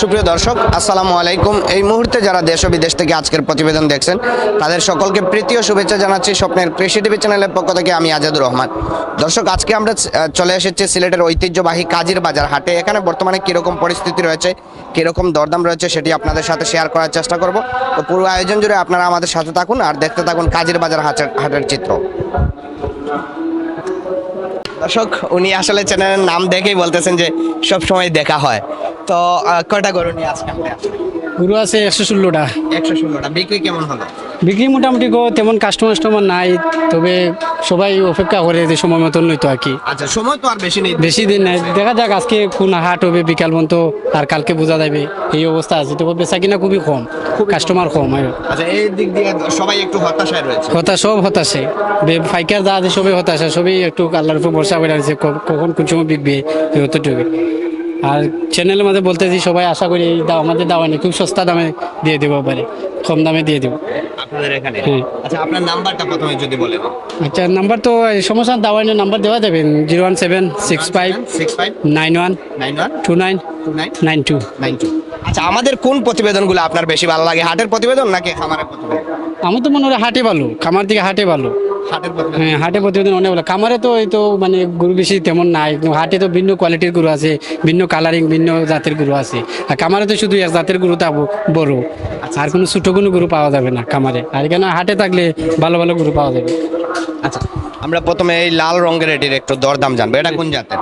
সুপ্রিয় দর্শক, আসসালামু আলাইকুম। এই মুহূর্তে যারা দেশ ও বিদেশ থেকে আজকের প্রতিবেদন দেখছেন, তাদের সকলকে প্রীতি ও শুভেচ্ছা জানাচ্ছি স্বপ্নের কৃষি টিভি চ্যানেলের পক্ষ থেকে আমি আজাদুর রহমান। দর্শক, আজকে আমরা চলে এসেছি সিলেটের ঐতিহ্যবাহী কাজির বাজার হাটে। এখানে বর্তমানে কীরকম পরিস্থিতি রয়েছে, কীরকম দরদাম রয়েছে সেটি আপনাদের সাথে শেয়ার করার চেষ্টা করব। তো পুরো আয়োজন জুড়ে আপনারা আমাদের সাথে থাকুন আর দেখতে থাকুন কাজির বাজার হাটের হাটের চিত্র। দর্শক, উনি আসলে চ্যানেলের নাম দেখেই বলতেছেন যে সব সময় দেখা হয়। তো কয়টা গরু নিয়ে আজকে আপনি গরু আছে একশো ষোলোটা। একশো ষোলোটা। বিক্রি কেমন হলো বিক্রি মোটামুটি গো তেমন কাস্টমার কাস্টমার নাই তবে সবাই অপেক্ষা করে যে সময় মতন নইতো আর কি। আচ্ছা সময় তো আর বেশি নেই। বেশি দিন নাই। দেখা যাক আজকে কোন হাট হবে বিকাল পর্যন্ত আর কালকে বোঝা যাবে এই অবস্থা আছে। তবে বেচা কিনা খুবই কম কাস্টমার কম। আর আচ্ছা এই দিক দিয়ে সবাই একটু হতাশায় রয়েছে। হতাশ সব হতাশে। ফাইকার যা আছে সবই হতাশা সবই একটু আল্লাহর উপর ভরসা করে আছে কখন কোন সময় বিকবে এই অতটুকু আর চ্যানেলের মধ্যে বলতেছি সবাই আশা করি এই দাও আমাদের দাওয়া নেই খুব সস্তা দামে দিয়ে দেবো পারে কম দামে দিয়ে দেবো। আপনাদের এখানে? আচ্ছা আপনার নাম্বারটা প্রথমে যদি বলেন। আচ্ছা নাম্বার তো সমস্যা দাওয়ানের নাম্বার দেওয়া যাবেন zero one seven six five six five nine one nine one two nine two nine nine two. Nine two. আচ্ছা আমাদের কোন প্রতিবেদনগুলো আপনার বেশি ভালো লাগে? হাটের প্রতিবেদন নাকি খামারের প্রতিবেদন? আমার তো মনে হয় হাটে ভালো খামার থেকে হাটে ভালো। হ্যাঁ হাটে প্রতিবেদন অনেক ভালো। খামারে তো এই তো মানে গরু বেশি তেমন নাই। হাটে তো ভিন্ন কোয়ালিটির গরু আছে ভিন্ন কালারিং ভিন্ন জাতের গরু আছে। আর খামারে তো শুধু এক জাতের গরু তা বড়। আর কোনো ছোটো কোনো গরু পাওয়া যাবে না খামারে। আর এখানে হাটে থাকলে ভালো ভালো গরু পাওয়া যাবে। আচ্ছা আমরা প্রথমে এই লাল রঙের এটির একটু দরদাম জানব। এটা কোন জাতের?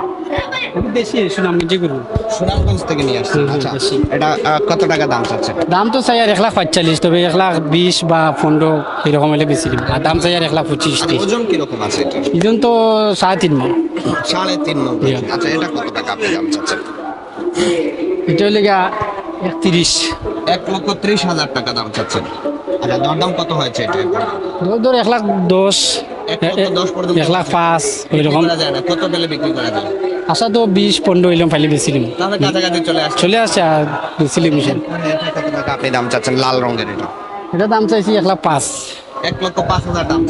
বেশি সুনাম যে গরু। সুনামগঞ্জ থেকে নিয়ে আসছেন। আচ্ছা এটা কত টাকা দাম চাচ্ছে? দাম তো চাই আর এক লাখ পঁয়তাল্লিশ তবে এক লাখ বিশ বা পনেরো এরকম হলে বেশি আর দাম চাই আর এক লাখ পঁচিশ ওজন কীরকম আছে এটা? তো সাড়ে তিন মন। সাড়ে তিন। Yeah. আচ্ছা এটা কত টাকা আপনি দাম চাচ্ছেন? এটা হলে একত্রিশ। এক লক্ষ ত্রিশ হাজার টাকা দাম চাচ্ছেন। আচ্ছা দরদাম কত হয়েছে এটা ধর এক লাখ দশ এক দশ লাখ পাঁচ ওইরকম। কত পেলে বিক্রি করা যায়? আশা তো বিশ পনেরো এলাম ফাইলে বেছিলাম। চলে আসছে। চলে আসছে আর বেছিলাম আপনি দাম চাচ্ছেন লাল রঙের এটা? এটা দাম চাইছি এক লাখ পাঁচ। এক লক্ষ পাঁচ হাজার দাম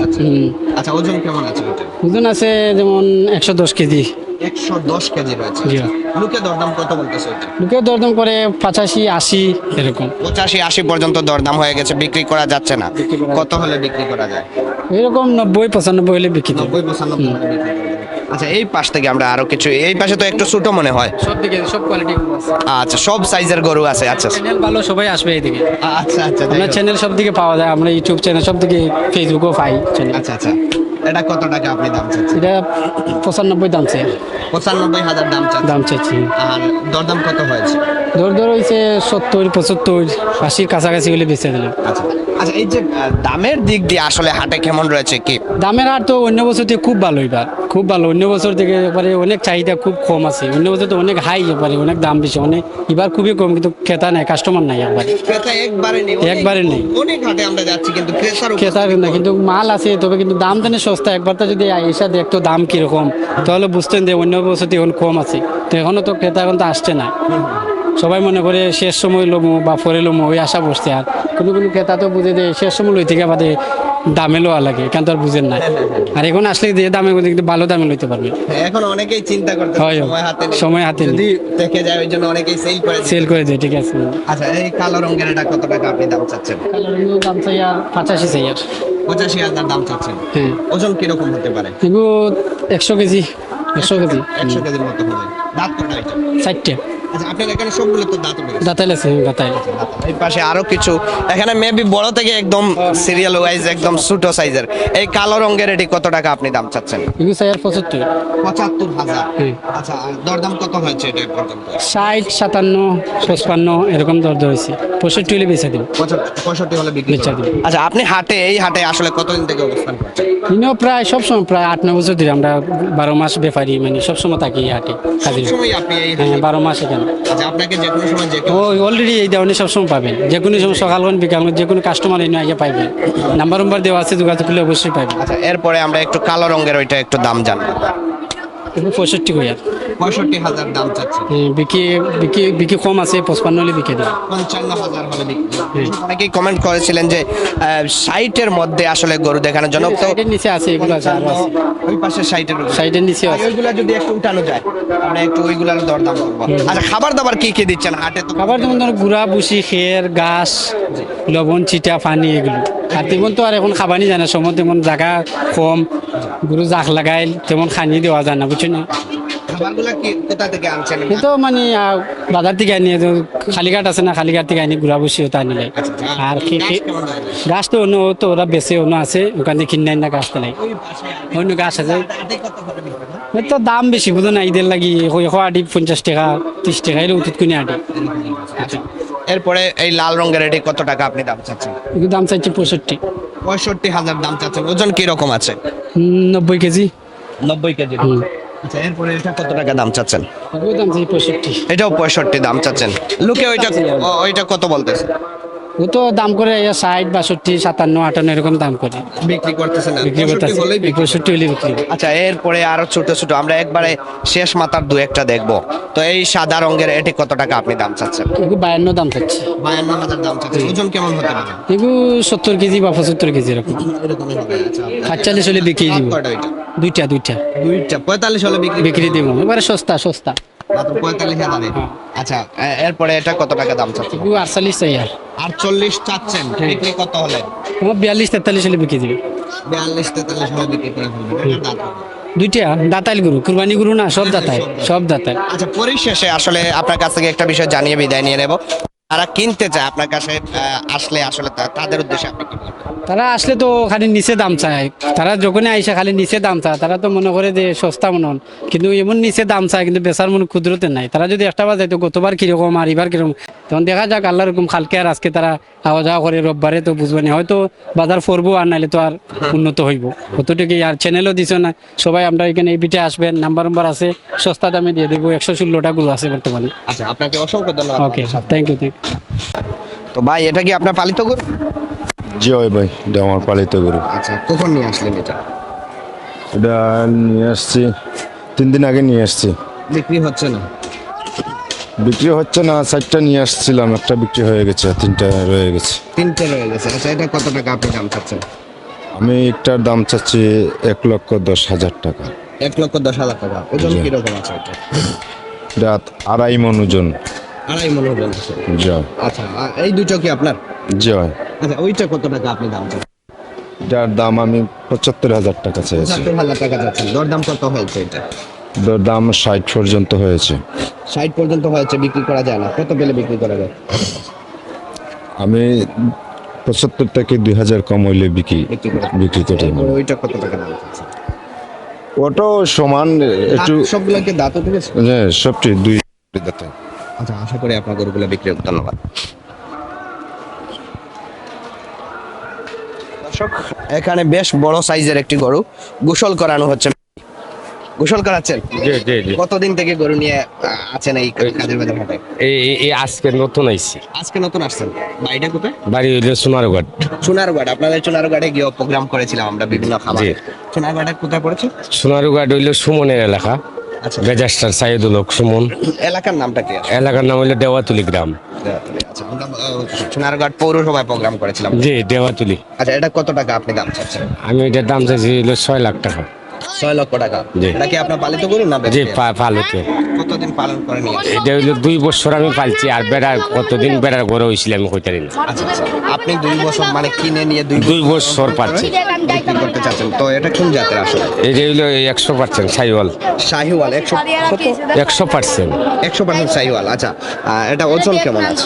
আচ্ছা ওজন কেমন আছে ওজন আছে যেমন একশো দশ কেজি। একশো দশ কেজি রয়েছে। দরদাম কত বলতেছে লোকে দরদাম করে পঁচাশি আশি এরকম। পঁচাশি আশি পর্যন্ত দরদাম হয়ে গেছে বিক্রি করা যাচ্ছে না। কত হলে বিক্রি করা যায়? এরকম নব্বই পঁচানব্বই হলে বিক্রি। নব্বই পঁচানব্বই হলে বিক্রি। আচ্ছা এই পাশ থেকে আমরা আরও কিছু এই পাশে তো একটু ছোট মনে হয়। সব দিকে সব কোয়ালিটি আচ্ছা সব সাইজের গরু আছে আচ্ছা। চ্যানেল ভালো সবাই আসবে এইদিকে। আচ্ছা আচ্ছা হোক। চ্যানেল সব দিকে পাওয়া যায় আমরা ইউটিউব চ্যানেল সব দিকে ফেসবুকও পাই আচ্ছা আচ্ছা। এটা কত টাকা আপনি দাম চাচ্ছেন? এটা পঁচানব্বই দাম চাই। পঁচানব্বই হাজার দাম চাচ্ছেন। দাম চাইছি। আর দরদাম কত হয়েছে? ধর ধর হয়েছে সত্তর পঁচাত্তর আশির কাছাকাছি হলে বেঁচে দিলাম। আচ্ছা আচ্ছা এই যে দামের দিক দিয়ে আসলে হাটে কেমন রয়েছে কি? দামের হাট তো অন্য বছর থেকে খুব ভালো এবার। খুব ভালো। অন্য বছর থেকে এবারে অনেক চাহিদা খুব কম আছে। অন্য বছর তো অনেক হাই এবারে অনেক দাম বেশি। অনেক এবার খুবই কম কিন্তু ক্রেতা নাই কাস্টমার নাই একবারে একবারে নেই। ক্রেতার ক্রেতা না কিন্তু মাল আছে তবে কিন্তু দাম জানে সস্তা। একবার তো যদি এসে দেখতো দাম কীরকম তাহলে বুঝতেন যে অন্য বছর থেকে এখন কম আছে। তো এখনও তো ক্রেতা এখন তো আসছে না। সবাই মনে করে শেষ সময় লমো বা পরে লমো ওই আশা বসছে আর। কোনো কোনো ক্রেতা তো বুঝে যে শেষ সময় লই থেকে বাদে দামে লোয়া লাগে কেন তো আর বুঝেন না আর এখন আসলে যে দামে কিন্তু ভালো দামে লইতে পারবে। এখন অনেকেই চিন্তা করতে হয়, সময় হাতে সময় হাতে যদি দেখে যায় ওই জন্য অনেকেই সেল করে সেল করে দেয় ঠিক আছে। আচ্ছা এই কালো রঙের এটা কত টাকা আপনি দাম চাচ্ছেন? কালারিংয়ের দাম চাই আর পঁচাশি চাই আর। পঁচাশি হাজার দাম চাচ্ছেন। হ্যাঁ। ওজন কীরকম হতে পারে? এগুলো একশো কেজি একশো কেজি। একশো কেজির মতো হবে। দাঁত কটা চারটে। আচ্ছা আপনার এখানে সবগুলো তো দাঁত উঠে গেছে। আছে দাঁতাইল এই পাশে আরও কিছু। এখানে মেবি বড় থেকে একদম সিরিয়াল ওয়াইজ একদম ছোট সাইজের এই কালো রঙের এটি কত টাকা আপনি দাম চাচ্ছেন? এগুলো পঁচাত্তর। পঁচাত্তর হাজার। আচ্ছা দরদাম কত হয়েছে এটা পর্যন্ত? ষাট সাতান্ন পঁচপান্ন এরকম হয়েছে। পঁয়ষট্টি হলে বেচা দিব। পঁয়ষট্টি হলে বিক্রি বেচা আচ্ছা আপনি হাটে এই হাটে আসলে কতদিন থেকে অবস্থান করছেন? ইনিও প্রায় সবসময় প্রায় আট নয় বছর ধরে আমরা বারো মাস ব্যাপারী মানে সবসময় থাকি হাটে? হ্যাঁ বারো মাস এখানে। আচ্ছা আপনাকে যে কোনো সময় যে ও অলরেডি এই ধরনের সবসময় পাবেন। যে কোনো সময় সকাল হন বিকাল হন, যে কোনো কাস্টমার এনে আগে পাইবেন। নাম্বার নম্বর দেওয়া আছে যোগাযোগ করলে অবশ্যই আচ্ছা এরপরে আমরা একটু কালো রঙের ওইটা একটু দাম জানব। পঁয়ষট্টি হাজার পঁয়ষট্টি হাজার দাম চাচ্ছে। বিক্রি বিক্রি বিক্রি কম আছে পঁচপান্ন হলে বিক্রি দেয় পঞ্চান্ন হাজার হলে বিক্রি। অনেকেই কমেন্ট করেছিলেন যে সাইটের মধ্যে আসলে গরু দেখানোর জন্য তো সাইডের নিচে আছে এগুলো আছে ওই পাশে সাইটের সাইডের নিচে আছে। ওইগুলা যদি একটু উঠানো যায় আমরা একটু ওইগুলার দরদাম করব। আচ্ছা খাবার দাবার কি কি দিচ্ছেন? হাটে তো খাবার যেমন ধরো গুড়া বুসি খের ঘাস লবণ চিটা পানি এগুলো। আর তেমন তো আর এখন খাবারই জানা সময় তেমন জায়গা কম গরু জাক লাগাইল তেমন খানি দেওয়া যায় না বুঝছ না? খাবারগুলা কি কোথা থেকে আনছেন কিন্তু মানে বাজার থেকে আনি তো খালিঘাট আছে না খালিঘাট থেকে আনি গুড়া বুসি ওটা আনিলে আর খে- গাছ তো অন্য তো ওরা বেছে অন্য আছে ওখান থেকে কিনে না গাছ তেলাই অন্য গাছ আছে। তো দাম বেশি বুঝো না ঈদের লাগি এশ আটি পঞ্চাশ টাকা ত্রিশ টাকা এর উচিত কিনে আটি এরপরে এই লাল রঙের এটি কত টাকা আপনি দাম চাচ্ছেন? দাম চাইছে পঁয়ষট্টি। পঁয়ষট্টি হাজার দাম চাচ্ছেন ওজন কি রকম আছে নব্বই কেজি। নব্বই কেজি। আচ্ছা এরপরে এটা কত টাকা দাম চাচ্ছেন? এটাও পঁয়ষট্টি। দাম চাচ্ছেন। লোকে ওইটা ওইটা কত বলতেছে? ও তো দাম করে ষাট বাষট্টি সাতান্ন আটান্ন এরকম দাম করে। বিক্রি করতেছে না। বিক্রি করতে 65 হলেই বিক্রি পঁয়ষট্টি হলে বিক্রি আচ্ছা এরপরে আরও ছোট ছোট। আমরা একবারে শেষ মাথার দু একটা দেখব। তো এই সাদা রঙের এটি কত টাকা আপনি দাম চাচ্ছেন? এগুলো বায়ান্ন দাম চাচ্ছে। বায়ান্ন হাজার দাম ওজন কেমন হতে পারে? এগুলো সত্তর কেজি বা পঁচাত্তর কেজি এরকম। এরকমই হবে আচ্ছা। সাতচল্লিশ হলে বিক্রি দিব। দুইটা দুইটা। দুইটা পঁয়তাল্লিশ হলে বিক্রি বিক্রি দিব। এবারে সস্তা সস্তা। মাত্র পঁয়তাল্লিশ হাজারে আচ্ছা এরপরে এটা কত টাকা দাম চাচ্ছেন? আটচল্লিশ চাই আর। আটচল্লিশ চাচ্ছেন বিক্রি কত হলে? বিয়াল্লিশ তেতাল্লিশ হলে বিক্রি দিবে। বিয়াল্লিশ তেতাল্লিশ হলে বিক্রি করে ফেলবেন এটার দাম কত? দুইটা দাতাইল গরু কুরবানি গরু না সব দাতাই সব আচ্ছা পরিশেষে আসলে আপনার কাছ থেকে একটা বিষয় জানিয়ে বিদায় নিয়ে নেব। তারা কিনতে চায় আপনার কাছে আসলে আসলে তাদের উদ্দেশ্যে আপনি কি বলবেন? তারা আসলে তো খালি নিচে দাম চায়। তারা যখনই আইসে খালি নিচে দাম চায় তারা তো মনে করে যে সস্তা মনে হন কিন্তু এমন নিচে দাম চায় কিন্তু বেচার মনে ক্ষুদ্রতে নাই। তারা যদি একটা বাজায় তো গতবার কীরকম আর এবার কীরকম? তখন দেখা যাক আল্লাহ রকম খালকে আর আজকে তারা আওয়া যাওয়া করে রোববারে তো বুঝবে না। হয়তো বাজার ফরবো আর নাইলে তো আর উন্নত হইব। অতটুকুই আর চ্যানেলও দিছ না। সবাই আমরা এখানে এই পিঠে আসবেন নাম্বার নাম্বার আছে সস্তা দামে দিয়ে দেবো। একশো ষোলোটা গুলো আছে বর্তমানে। আচ্ছা আপনাকে অসংখ্য ধন্যবাদ। ওকে থ্যাংক ইউ থ্যাংক তো ভাই এটা কি আপনার পালিত গরু? জি হয় ভাই এটা আমার পালিত গরু। আচ্ছা কখন নিয়ে আসলেন এটা? এটা নিয়ে আসছি তিন দিন আগে নিয়ে আসছি। বিক্রি হচ্ছে না? বিক্রি হচ্ছে না চারটা নিয়ে আসছিলাম একটা বিক্রি হয়ে গেছে তিনটা রয়ে গেছে। তিনটে রয়ে গেছে। আচ্ছা এটা কত টাকা আপনি দাম চাচ্ছেন? আমি একটার দাম চাচ্ছি এক লক্ষ দশ হাজার টাকা। এক লক্ষ দশ হাজার টাকা। ওজন। কীরকম আছে এটা এটা আড়াই মন ওজন। আড়াই মন ওজন আচ্ছা এই দুটো কি আপনার? আচ্ছা ওইটা কত টাকা আপনি দাম এটার দাম আমি পঁচাত্তর হাজার টাকা চেয়েছি। পঁচাত্তর হাজার টাকা চাচ্ছেন। দরদাম কত হয়েছে এটা? দাম ষাট পর্যন্ত হয়েছে। ষাট পর্যন্ত হয়েছে বিক্রি করা যায় না। কত পেলে বিক্রি করা যায়? আমি পঁচাত্তর থেকে দুই হাজার কম হইলে বিক্রি বিক্রি করে ওইটা কত টাকা দাম সমান একটু সবগুলোকে দাঁত হ্যাঁ সবটি দুই দাঁতে। আচ্ছা আশা করি আপনার গরুগুলো বিক্রি ধন্যবাদ। দর্শক এখানে বেশ বড় সাইজের একটি গরু গোসল করানো হচ্ছে। গোসল করাচ্ছেন? কতদিন থেকে গরু নিয়ে আছেন এই কাজের বাজার হাটে এই আজকে নতুন আইছি। আজকে নতুন আসছেন। বাড়িটা কোথায়? বাড়ি হইল সোনারগড়। সোনারগড়। আপনাদের সোনারগড়ে গিয়ে প্রোগ্রাম করেছিলাম আমরা বিভিন্ন খাবার জি। সোনারগড়ে কোথায় পড়েছে? সোনারগড় হইল সুমনের এলাকা। আচ্ছা। বেজাস্টার সাইদুল হক সুমন। এলাকার নামটা কি এলাকার নাম হইল দেওয়াতুলি গ্রাম। আচ্ছা। সোনারগড় পৌরসভায় প্রোগ্রাম করেছিলাম। জি দেওয়াতুলি। আচ্ছা এটা কত টাকা আপনি দাম চাচ্ছেন? আমি এটার দাম চাইছি ছয় লাখ টাকা। ছয় লক্ষ টাকা। জি। এটা কি আপনার পালিত গরু না জি পালতে। পালন করেন এটা হইল দুই বছর আমি পালছি আর বেড়া কতদিন বেড়ার ঘরে হয়েছিল আমি কইতারি না। আচ্ছা আচ্ছা। আপনি দুই বছর মানে কিনে নিয়ে দুই দুই বছর পাচ্ছি বিক্রি করতে চাচ্ছেন। তো এটা কোন জাতের আসলে? এটা হইল একশো পার্সেন্ট সাইওয়াল। শাহিওয়াল একশো কত একশো পার্সেন্ট। একশো পার্সেন্ট শাহিওয়াল আচ্ছা। এটা ওজন কেমন আছে?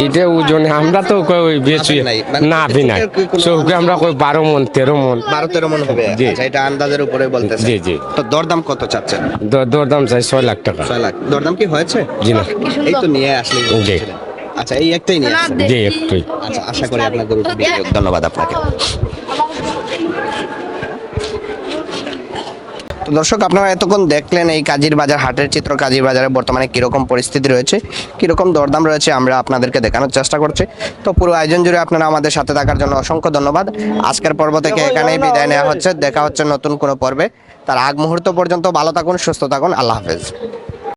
এটা ওজনে আমরা তো ওই বেচি না ভি নাই। চোখে কোনো- চৌকে আমরা কই বারো মন তেরো মন। বারো তেরো মন হবে। আচ্ছা এটা আন্দাজের উপরে বলতে জি, জি। তো দরদাম কত চাচ্ছেন? দরদাম চাই ছয় লাখ টাকা। ছয় লাখ। দরদাম কি হয়েছে? জি না। এই তো নিয়ে আসলে জি। আচ্ছা এই একটাই নিয়ে জি একটাই। আচ্ছা আশা করি আপনার ধন্যবাদ আপনাকে। তো দর্শক, আপনারা এতক্ষণ দেখলেন এই কাজীর বাজার, হাটের চিত্র, কাজীর বাজারে বর্তমানে কীরকম পরিস্থিতি রয়েছে, কীরকম দরদাম রয়েছে, আমরা আপনাদেরকে দেখানোর চেষ্টা করছি। তো পুরো আয়োজন জুড়ে আপনারা আমাদের সাথে থাকার জন্য অসংখ্য ধন্যবাদ। আজকের পর্ব থেকে এখানেই বিদায় নেওয়া হচ্ছে। দেখা হচ্ছে নতুন কোনো পর্বে। তার আগ মুহূর্ত পর্যন্ত ভালো থাকুন, সুস্থ থাকুন। আল্লাহ হাফেজ।